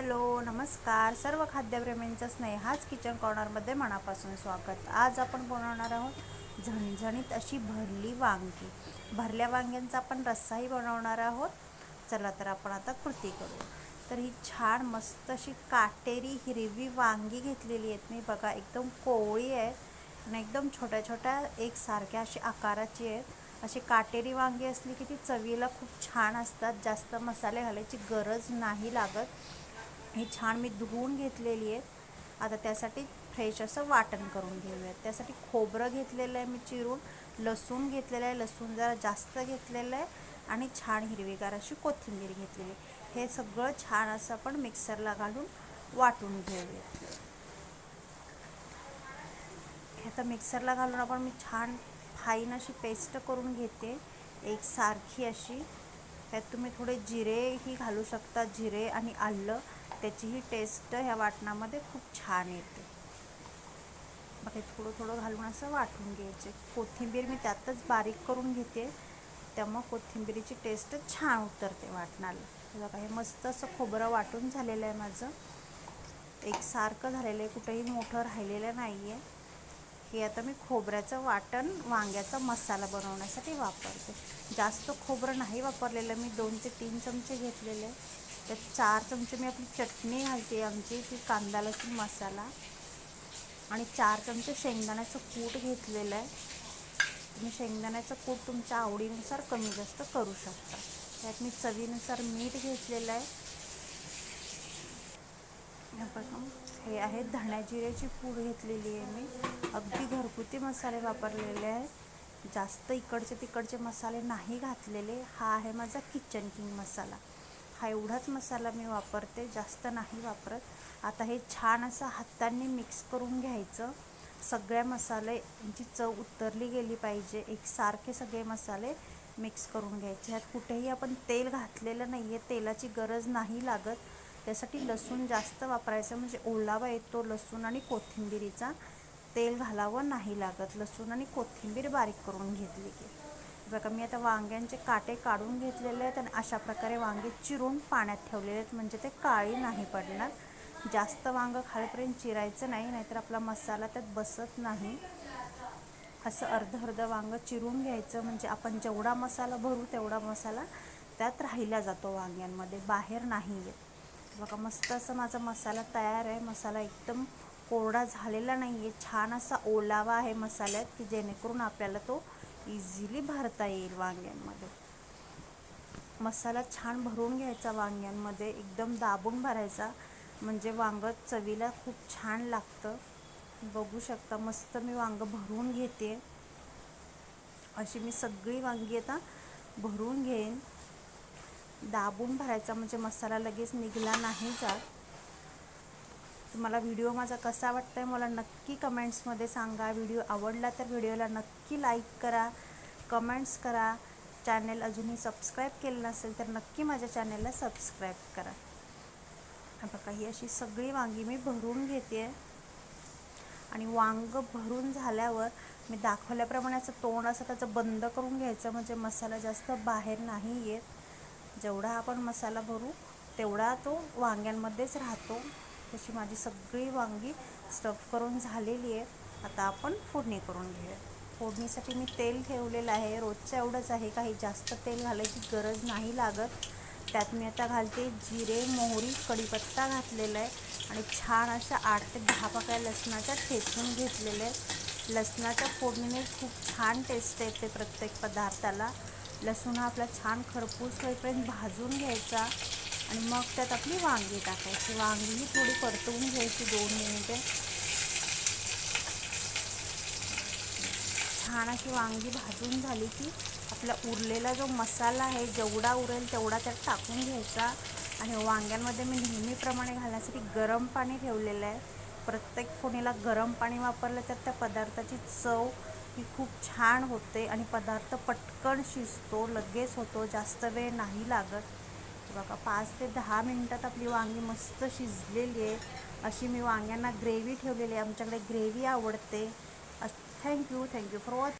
Hello नमस्कार. सर्व खाद्यप्रेमींचं स्नेहाच kitchen कॉर्नरमध्ये मनापासून स्वागत. आज आपण बनवणार आहोत झणझणीत अशी भरली वांगी. भरल्या वांग्यांचा आपण रस्साही बनवणार आहोत. चला तर आपण आता कृती करू. तर ही छान मस्त अशी काटेरी हिरवी वांगी घेतलेली आहेत. मी बघा एकदम कोवळी आहे आणि एकदम छोट्या छोट्या एकसारख्या अशी आकाराची आहेत. अशी काटेरी वांगी असली की ती चवीला खूप छान असतात. जास्त मसाले घालायची गरज नाही लागत. हे छान मी धुवून घेतलेली आहे आता त्यासाठी फ्रेश असं वाटण करून घेऊयात. त्यासाठी खोबरं घेतलेलं आहे मी चिरून लसूण घेतलेलं आहे लसूण जरा जास्त घेतलेलं आहे आणि छान हिरवीगार अशी कोथिंबीर घेतलेली हे सगळं छान असं आपण मिक्सरला घालून वाटून घेऊयात. हे आता मिक्सरला घालून आपण मी छान फाईन अशी पेस्ट करून घेते. एक सारखी अशी. त्यात तुम्ही थोडे जिरेही घालू शकता जिरे आणि आलं. त्याचीही टेस्ट ह्या वाटणामध्ये खूप छान येते. मग थोडं थोडं घालून असं वाटून घ्यायचे. कोथिंबीर मी त्यातच बारीक करून घेते. त्यामुळं कोथिंबीरीची टेस्ट छान उतरते वाटणाला. बघा हे मस्त असं खोबरं वाटून झालेलं आहे माझं. एक सारखं झालेलं आहे कुठंही मोठं राहिलेलं नाही आहे हे आता मी खोबऱ्याचं वाटण वांग्याचा मसाला बनवण्यासाठी वापरते. जास्त खोबरं नाही वापरलेलं मी दोन ते तीन चमचे घेतलेले. त्यात चार चमचे मी आपली चटणी घालते आमची ती कांदा लसूण मसाला. आणि चार चमचे शेंगदाण्याचं कूट घेतलेलं आहे. तुम्ही शेंगदाण्याचं कूट तुमच्या आवडीनुसार कमी जास्त करू शकता. त्यात मी चवीनुसार मीठ घेतलेलं आहे. बघा हे आहे धण्या जिऱ्याची पूड घेतलेली आहे मी. अगदी घरगुती मसाले वापरलेले आहेत जास्त इकडचे तिकडचे मसाले नाही घातलेले. हा आहे माझा किचन किंग मसाला. हा एवढाच मसाला मी वापरते जास्त नाही वापरत. आता हे छान असं हातांनी मिक्स करून घ्यायचं. सगळ्या मसाल्याची चव उतरली गेली पाहिजे. एकसारखे सगळे मसाले मिक्स करून घ्यायचे. ह्यात कुठेही आपण तेल घातलेलं नाही आहे तेलाची गरज नाही लागत. त्यासाठी लसूण जास्त वापरायचं म्हणजे ओलावा येतो लसूण आणि कोथिंबिरीचा. तेल घालावं नाही लागत. लसूण आणि कोथिंबीर बारीक करून घेतली की. बघा मी आता वांग्यांचे काटे काढून घेतलेले आहेत आणि अशा प्रकारे वांगे चिरून पाण्यात ठेवलेले आहेत. म्हणजे ते काळी नाही पडणार. जास्त वांगं खालपर्यंत चिरायचं नाही नाहीतर आपला मसाला त्यात बसत नाही. असं अर्ध अर्ध वांगं चिरून घ्यायचं. म्हणजे आपण जेवढा मसाला भरू तेवढा मसाला त्यात राहिला जातो वांग्यांमध्ये बाहेर नाही येत. बघा मस्त असं माझा मसाला तयार आहे. मसाला एकदम कोरडा झालेला नाही आहे छान असा ओलावा आहे मसाल्यात की जेणेकरून आपल्याला तो इझिली भरता येईल वांग्यांमध्ये. मसाला छान भरून घ्यायचा वांग्यांमध्ये एकदम दाबून भरायचा. म्हणजे वांगं चवीला खूप छान लागतं. बघू शकता मस्त मी वांगं भरून घेते. अशी मी सगळी वांगी आता भरून घेईन. दाबून भरायचा म्हणजे मसाला लगेच निघला नाही जात. तुम्हाला व्हिडिओ माझा कसा वाटतं आहे मला नक्की कमेंट्समध्ये सांगा. व्हिडिओ आवडला तर व्हिडिओला नक्की लाईक करा कमेंट्स करा. चॅनेल अजूनही सबस्क्राईब केलं नसेल तर नक्की माझ्या चॅनेलला सबस्क्राईब करा. बघा ही अशी सगळी वांगी मी भरून घेते आणि वांग भरून झाल्यावर मी दाखवल्याप्रमाणे असं तोंड असं त्याचं बंद करून घ्यायचं म्हणजे मसाला जास्त बाहेर नाही येत. जेवढा आपण मसाला भरू तेवढा तो वांग्यांमध्येच राहतो. तशी माझी सगळी वांगी स्टफ करून झालेली आहे. आता आपण फोडणी करून घेऊया. फोडणीसाठी मी तेल ठेवलेलं आहे. रोजचं एवढंच आहे. काही जास्त तेल घालायची गरज नाही लागत. त्यात मी आता घालते जिरे मोहरी कढीपत्ता घातलेला आहे. आणि छान अशा आठ ते दहा पाकळ्या लसणाच्या ठेचून घेतलेल्या आहे लसणाच्या फोडणीने खूप छान टेस्ट येते प्रत्येक पदार्थाला. लसूण हा आपला छान खरपूस होईपर्यंत भाजून घ्यायचा. आणि मग त्यात आपली वांगी टाकायची. वांगीही थोडी परतवून घ्यायची दोन मिनिटे. छान अशी वांगी भाजून झाली की आपला उरलेला जो मसाला आहे जेवढा उरेल तेवढा त्यात टाकून घ्यायचा. आणि वांग्यांमध्ये मी नेहमीप्रमाणे घालण्यासाठी गरम पाणी ठेवलेलं आहे. प्रत्येक फोडणीला गरम पाणी वापरलं तर त्या पदार्थाची चव ही खूप छान होते आणि पदार्थ पटकन शिजतो लगेच होतो जास्त वेळ नाही लागत. बघा पाच ते दहा मिनटात आपली वांगी मस्त शिजलेली आहे. अशी मी वांग्यांना ग्रेव्ही ठेवलेली आहे. आमच्याकडे ग्रेव्ही आवडते. Thank you thank you for watch